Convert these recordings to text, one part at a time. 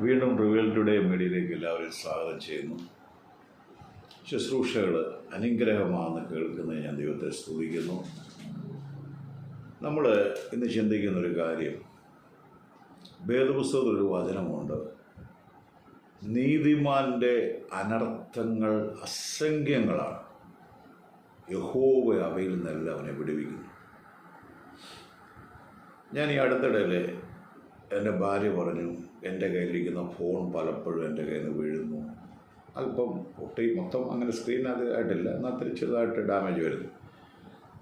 വീണ്ടും റിവേൾ ടുഡേ മീഡിയയിലേക്ക് എല്ലാവരെയും സ്വാഗതം ചെയ്യുന്നു. ശുശ്രൂഷകൾ അനുഗ്രഹമാണെന്ന് കേൾക്കുന്നത് ഞാൻ ദൈവത്തെ സ്തുതിക്കുന്നു. നമ്മൾ ഇന്ന് ചിന്തിക്കുന്ന ഒരു കാര്യം. വേദപുസ്തകത്തിൽ ഒരു വചനമുണ്ട്. നീതിമാന്റെ അനർത്ഥങ്ങൾ അസംഖ്യങ്ങളാണ്. യഹോവ അവയിൽ നിന്നെല്ലാം അവനെ വിടുവിക്കുന്നു. ഞാൻ ഈ അടുത്തിടയിൽ എന്റെ ഭാര്യ പറഞ്ഞു എന്റെ കയ്യിലിരിക്കുന്ന ഫോൺ പലപ്പോഴും എന്റെ കയ്യിൽ നിന്ന് വീഴുന്നു. അല്പം ഒട്ടി മൊത്തം അങ്ങനെ സ്ക്രീൻ അത് ആയിട്ടില്ല. എന്നാൽ തിരിച്ചതായിട്ട് ഡാമേജ് വരുന്നു.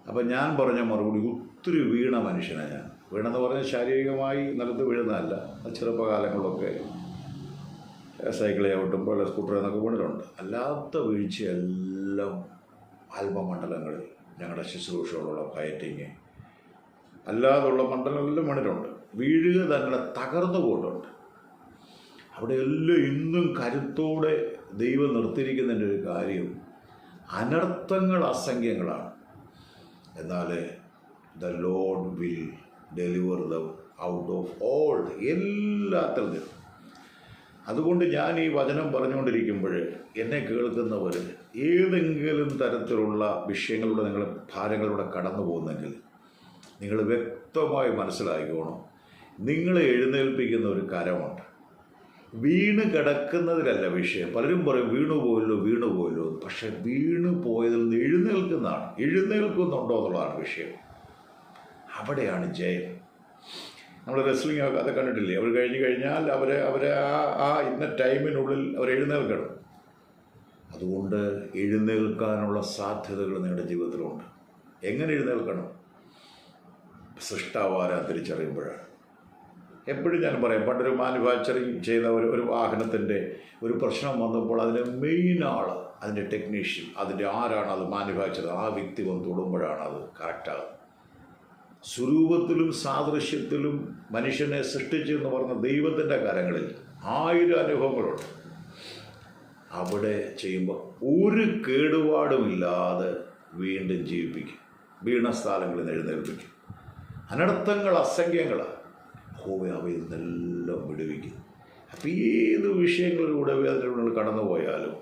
അപ്പം ഞാൻ പറഞ്ഞ മറുപടി ഒത്തിരി വീണ മനുഷ്യനാണ് ഞാൻ. വീണെന്ന് പറഞ്ഞാൽ ശാരീരികമായി നിലത്ത് വീഴുന്നതല്ല. ചെറുപ്പകാലങ്ങളിലൊക്കെ സൈക്കിൾ ചവിട്ടുമ്പോൾ അല്ല സ്കൂട്ടർ എന്നൊക്കെ വീണിട്ടുണ്ട്. അല്ലാത്ത വീഴ്ചയെല്ലാം ആത്മമണ്ഡലങ്ങളിൽ ഞങ്ങളുടെ ശുശ്രൂഷകളുള്ള ഫയറ്റിങ് അല്ലാതുള്ള മണ്ഡലങ്ങളിലും മണ്ണിലുണ്ട്. വീഴുക തന്നെ തകർന്നു പോയിട്ടുണ്ട്. അവിടെയെല്ലാം ഇന്നും കരുത്തോടെ ദൈവം നിർത്തിയിരിക്കുന്നതിന്റെ ഒരു കാര്യം അനർത്ഥങ്ങൾ അസംഖ്യങ്ങളാണ്. എന്നാൽ the Lord will deliver the out of all എല്ലാത്തിൽ നിന്നും അതുകൊണ്ട് ഞാൻ ഈ വചനം പറഞ്ഞുകൊണ്ടിരിക്കുമ്പോൾ എന്നെ കേൾക്കുന്നവർ ഏതെങ്കിലും തരത്തിലുള്ള വിഷയങ്ങളിലൂടെ നിങ്ങൾ ഭാരങ്ങളിലൂടെ കടന്നു പോകുന്നെങ്കിൽ നിങ്ങൾ വ്യക്തമായി മനസ്സിലാക്കിക്കോണം നിങ്ങൾ എഴുന്നേൽപ്പിക്കുന്ന ഒരു കരമുണ്ട്. വീണ് കിടക്കുന്നതിലല്ല വിഷയം. പലരും പറയും വീണു പോയല്ലോ വീണു പോയല്ലോ. പക്ഷെ വീണു പോയതിൽ നിന്ന് എഴുന്നേൽക്കുന്നതാണ്. എഴുന്നേൽക്കുന്നുണ്ടോ എന്നുള്ളതാണ് വിഷയം. അവിടെയാണ് ജയം. നമ്മൾ റെസ്ലിംഗ് ഒക്കെ അത് കണ്ടിട്ടില്ലേ? അവർ കഴിഞ്ഞ് കഴിഞ്ഞാൽ അവരെ അവരെ ആ ആ ഇന്ന ടൈമിനുള്ളിൽ അവർ എഴുന്നേൽക്കണം. അതുകൊണ്ട് എഴുന്നേൽക്കാനുള്ള സാധ്യതകൾ നിങ്ങളുടെ ജീവിതത്തിലുണ്ട്. എങ്ങനെ എഴുന്നേൽക്കണം? സൃഷ്ടാവാര തിരിച്ചറിയുമ്പോഴാണ്. എപ്പോഴും ഞാൻ പറയാം പണ്ടൊരു മാനുഫാക്ചറിങ് ചെയ്ത ഒരു ഒരു വാഹനത്തിന്റെ ഒരു പ്രശ്നം വന്നപ്പോൾ അതിന്റെ മെയിൻ ആൾ അതിന്റെ ടെക്നീഷ്യൻ അതിന്റെ ആരാണ് അത് മാനുഫാക്ചർ ആ വ്യക്തി വന്ന് തൊടുമ്പോഴാണ് അത് കറക്റ്റാകുന്നത് സ്വരൂപത്തിലും സാദൃശ്യത്തിലും മനുഷ്യനെ സൃഷ്ടിച്ചു എന്ന് പറഞ്ഞ ദൈവത്തിന്റെ കരങ്ങളിൽ ആയിരം അനുഭവങ്ങളുണ്ട്. അവിടെ ചെയ്യുമ്പോൾ ഒരു കേടുപാടുമില്ലാതെ വീണ്ടും ജീവിപ്പിക്കും. വീണ സ്ഥലങ്ങളിൽ നിന്ന് എഴുന്നേൽപ്പിക്കും. അനർത്ഥങ്ങൾ അസംഖ്യങ്ങൾ. ഹോവ അവയിൽ നിന്നെല്ലാം വിടുവിക്കും. അപ്പം ഏത് വിഷയങ്ങളിലൂടെ വേദനയിലൂടെ കടന്നു പോയാലും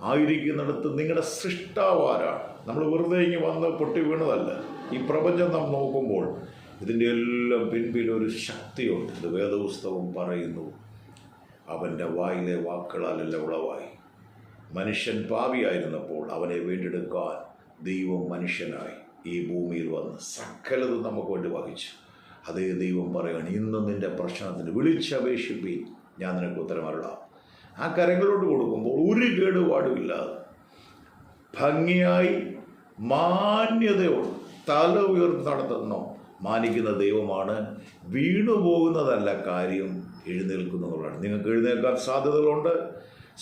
ആയിരിക്കുന്നിടത്ത് നിങ്ങളുടെ സൃഷ്ടാവാരാണ് നമ്മൾ വെറുതെ ഇങ്ങനെ വന്ന് പൊട്ടി വീണതല്ല. ഈ പ്രപഞ്ചം നാം നോക്കുമ്പോൾ ഇതിന്റെ എല്ലാം പിൻപിൽ ഒരു ശക്തിയുണ്ട്. ഇത് വേദപുസ്തകം പറയുന്നു അവന്റെ വായിലെ വാക്കുകളാലല്ല ഉളവായി. മനുഷ്യൻ പാവിയായിരുന്നപ്പോൾ അവനെ വീണ്ടെടുക്കാൻ ദൈവം മനുഷ്യനായി. ഈ ഭൂമിയിൽ വന്ന് സകലതും നമുക്ക് വേണ്ടി വഹിച്ചു. അതേ ദൈവം പറയുകയാണ് ഇന്ന് നിന്റെ പ്രശ്നത്തിന് വിളിച്ചപേക്ഷിപ്പീൻ. ഞാൻ നിനക്ക് ഉത്തരമരുളാം ആ കരങ്ങളോട്ട് കൊടുക്കുമ്പോൾ ഒരു കേടുപാടുമില്ലാതെ ഭംഗിയായി മാന്യതയോട് തല ഉയർന്ന് നടത്തുന്നു മാനിക്കുന്ന ദൈവമാണ് വീണു പോകുന്നതല്ല കാര്യം എഴുന്നേൽക്കുന്നതുകൊണ്ടാണ് നിങ്ങൾക്ക് എഴുന്നേൽക്കാൻ സാധ്യതകളുണ്ട്.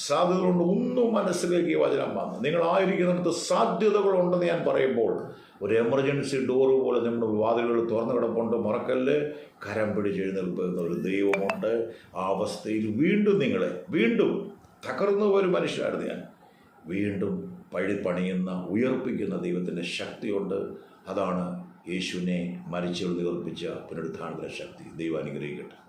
സാധ്യതകളുണ്ട്. ഒന്നും മനസ്സിലേക്ക് വചനം വന്നു. നിങ്ങളായിരിക്കുന്നിടത്ത് സാധ്യതകളുണ്ടെന്ന് ഞാൻ പറയുമ്പോൾ ഒരു എമർജൻസി ഡോറ് പോലെ നമ്മുടെ വാതിലുകൾ തുറന്നു കിടപ്പുണ്ട്. മറക്കല്ല്. കരം പിടിച്ച് എഴുന്നേൽപ്പുന്ന ഒരു ദൈവമുണ്ട്. ആ അവസ്ഥയിൽ വീണ്ടും നിങ്ങളെ വീണ്ടും തകർന്നു ഒരു മനുഷ്യനായിരുന്നു ഞാൻ. വീണ്ടും പഴി പണിയുന്ന ഉയർപ്പിക്കുന്ന ദൈവത്തിന്റെ ശക്തിയുണ്ട്. അതാണ് യേശുവിനെ മരിച്ചു ഉയർപ്പിച്ച പുനരുദ്ധാനത്തിന്റെ ശക്തി. ദൈവം അനുഗ്രഹിക്കട്ടെ.